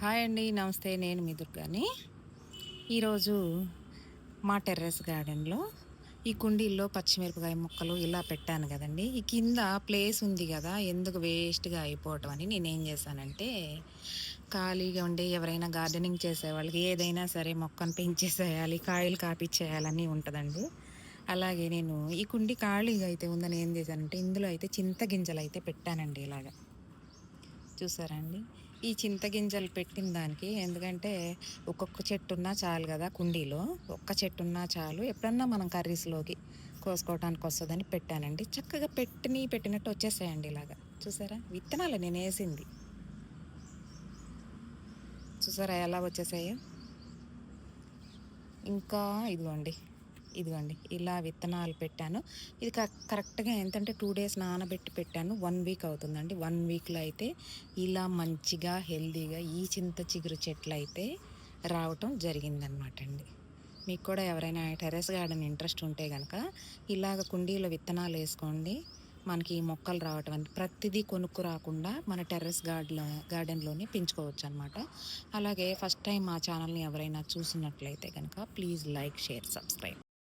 Hi అండి నమస్తే నేను మీ దుర్గాని. ఈరోజు మా టెర్రస్ గార్డెన్లో ఈ కుండీల్లో పచ్చిమిరపకాయ ముక్కలు ఇలా పెట్టాను కదండి. ఈ కింద ప్లేస్ ఉంది కదా ఎందుకు వేస్ట్గా అయిపోవటం అని నేనేం చేశానంటే ఖాళీగా ఉండి ఎవరైనా గార్డెనింగ్ చేసే వాళ్ళకి ఏదైనా సరే మొక్కను పెంచేసేయాలి కాయలు కాపిచ్చేయాలని ఉంటుందండి. అలాగే నేను ఈ కుండి ఖాళీగా అయితే ఉందని ఏం చేశానంటే ఇందులో అయితే చింతగింజలు అయితే పెట్టానండి ఇలాగా. చూసారండి ఈ చింతగింజలు పెట్టిన దానికి ఎందుకంటే ఒక్కొక్క చెట్టు ఉన్నా చాలు కదా కుండీలో ఒక్క చెట్టు ఉన్నా చాలు. ఎప్పుడన్నా మనం కర్రీస్లోకి కోసుకోవడానికి వస్తుందని పెట్టానండి. చక్కగా పెట్టిని పెట్టినట్టు వచ్చేసాయండి ఇలాగా. చూసారా? విత్తనాలు నేను వేసింది. చూసారా ఎలా వచ్చేసాయో? ఇంకా ఇదిగోండి. ఇదిగోండి ఇలా విత్తనాలు పెట్టాను. ఇది కరెక్ట్గా ఎంతంటే టూ డేస్ నానబెట్టి పెట్టాను. వన్ వీక్ అవుతుందండి. వన్ వీక్లో అయితే ఇలా మంచిగా హెల్దీగా ఈ చింత చిగురు చెట్లు అయితే రావటం జరిగిందనమాట అండి. మీకు కూడా ఎవరైనా టెరెస్ గార్డెన్ ఇంట్రెస్ట్ ఉంటే కనుక ఇలాగ కుండీలో విత్తనాలు వేసుకోండి. మనకి ఈ మొక్కలు రావటం అంటే ప్రతిదీ కొనుక్కు రాకుండా మన టెర్రస్ గార్డెన్ గార్డెన్లోనే పెంచుకోవచ్చు అనమాట అలాగే ఫస్ట్ టైం మా ఛానల్ని ఎవరైనా చూసినట్లయితే కనుక ప్లీజ్ లైక్ షేర్ సబ్స్క్రైబ్.